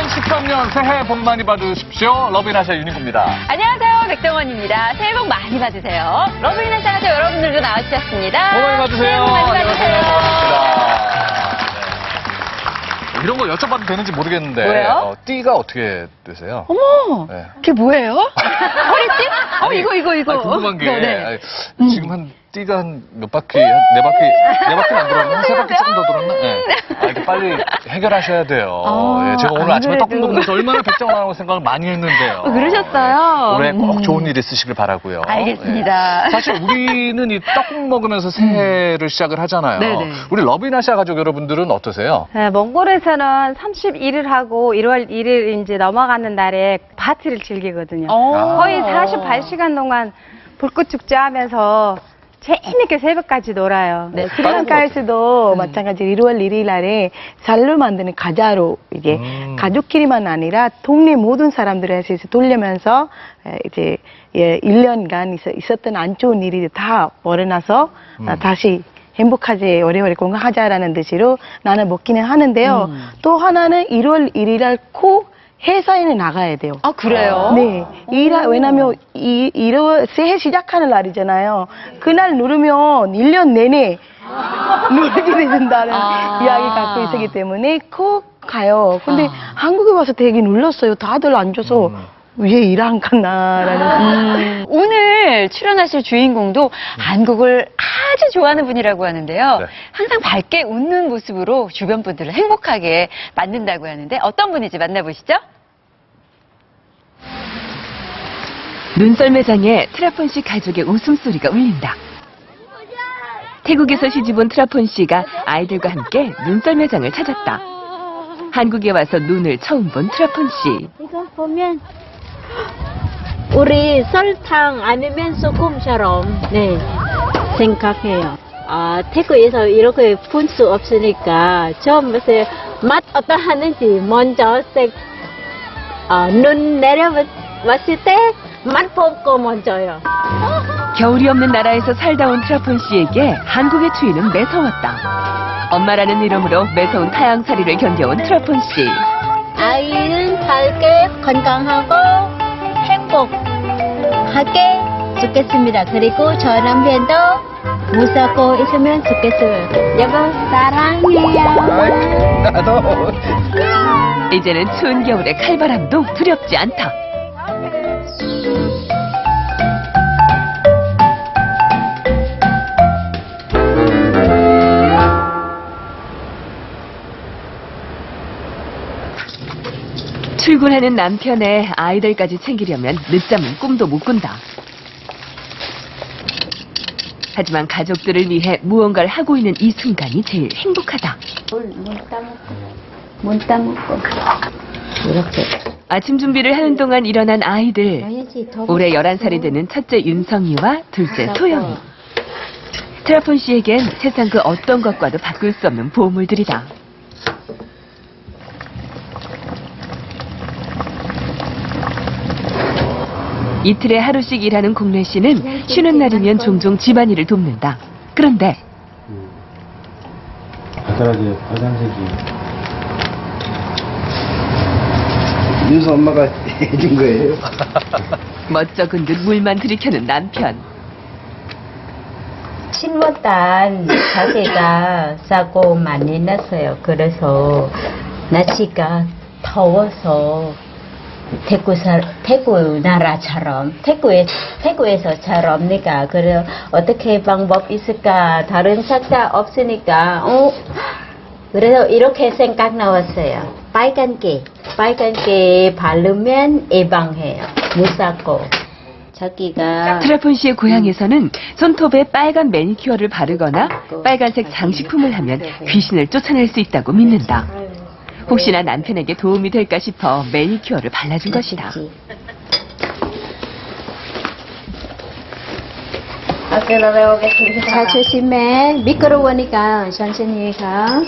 2013년 새해 복 많이 받으십시오. 러비나샤 유니입니다. 안녕하세요. 백정원입니다. 새해 복 많이 받으세요. 샤가족 여러분들도 나와주셨습니다. 복 많이 받으세요. 새해 복 많이 받으세요. 네. 이런 거 여쭤봐도 되는지 모르겠는데 왜요? 어, 띠가 어떻게 되세요? 어머, 네. 그게 뭐예요? 허리띠? 어, 아니, 이거, 이거, 이거. 아니, 궁금한 게 네, 네. 아니, 지금 한 띠가 한 몇 바퀴, 한 네 바퀴, 네 바퀴 안 돌았나? 한세 바퀴 조금 더 돌았나? 네. 아, 이렇게 빨리 해결하셔야 돼요. 아, 예, 제가 오늘 안 아침에 그래도. 떡국 먹으면서 얼마나 백정하고 생각을 많이 했는데요. 어, 그러셨어요? 올해 꼭 음. 좋은 일 있으시길 바라고요. 알겠습니다. 예. 사실 우리는 이 떡국 먹으면서 새해를 시작을 하잖아요. 네네. 우리 러비나샤 가족 여러분들은 어떠세요? 네, 몽골에서는 31일 하고 1월 1일 이제 넘어가는 날에 파티를 즐기거든요. 어. 거의 48시간 동안 불꽃 축제 하면서 재밌게 새벽까지 놀아요. 네, 스리랑카에서도 음. 마찬가지로 1월 1일 날에 쌀로 만드는 과자로 이게 음. 가족끼리만 아니라 동네 모든 사람들이 해서 돌리면서 에, 이제 예, 1년간 있었, 던 안 좋은 일이 다 아, 음. 다시 행복하게 오래오래 건강하자라는 뜻으로 나는 먹기는 하는데요. 음. 또 하나는 1월 1일 날꼭 회사에는 나가야 돼요. 아, 그래요? 네. 일하, 왜냐면, 이, 이러, 새해 시작하는 날이잖아요. 그날 누르면 1년 내내 누르게 된다는 아. 이야기 갖고 있기 때문에 꼭 가요. 근데 아. 한국에 와서 되게 놀랐어요. 다들 앉아서 음. 왜일안 갔나라는. 음, 오늘 출연하실 주인공도 한국을 아주 좋아하는 분이라고 하는데요. 네. 항상 밝게 웃는 모습으로 주변 분들을 행복하게 만든다고 하는데 어떤 분인지 만나보시죠. 눈썰매장에 트라폰 씨 가족의 웃음소리가 울린다. 태국에서 시집온 트라폰 씨가 아이들과 함께 눈썰매장을 찾았다. 한국에 와서 눈을 처음 본 트라폰 씨. 이거 보면 우리 설탕 아니면 소금처럼 네 생각해요. 아 태국에서 이렇게 볼수 없으니까 처음부터 맛 어떠하는지 먼저 색, 아, 눈 내려봤을 때 맛 보고 먼저요. 겨울이 없는 나라에서 살다 온 트라폰 씨에게 한국의 추위는 매서웠다. 엄마라는 이름으로 매서운 타양살이를 견뎌온 트라폰 씨. 아이는 밝게 건강하고 행복하게 죽겠습니다. 그리고 저 남편도 무사고 있으면 좋겠어요. 여보 사랑해요. 이제는 추운 겨울의 칼바람도 두렵지 않다. 출근하는 남편의 아이들까지 챙기려면 늦잠은 꿈도 못 꾼다. 하지만 가족들을 위해 무언가를 하고 있는 이 순간이 제일 행복하다. 문 따먹고 문 따먹고 이렇게 아침 준비를 하는 동안 일어난 아이들. 해야지 더 올해 11살이 되는 첫째 윤성이와 둘째 소영이. 트라폰 씨에겐 세상 그 어떤 것과도 바꿀 수 없는 보물들이다. 이틀에 하루씩 일하는 공래 씨는 쉬는 날이면 종종 집안일을 돕는다. 그런데 바닥에 빨간색이 윤서 엄마가 해준 거예요. 멋쩍은 듯 물만 들이켜는 남편. 7월달 가게가 싸고 많이 났어요. 그래서 날씨가 더워서 태국 사, 태국 나라처럼 태국에 태국에서처럼 니까 그래 어떻게 방법 있을까 다른 삭자 없으니까 어 그래서 이렇게 생각 나왔어요. 빨간 게 빨간 게 바르면 예방해요. 무사고 자기가 트라폰 씨의 고향에서는 손톱에 빨간 매니큐어를 바르거나 빨간색 장식품을 하면 귀신을 쫓아낼 수 있다고 믿는다. 혹시나 남편에게 도움이 될까 싶어 매니큐어를 발라준 것이다. 자 조심해 미끄러우니까 천천히 가.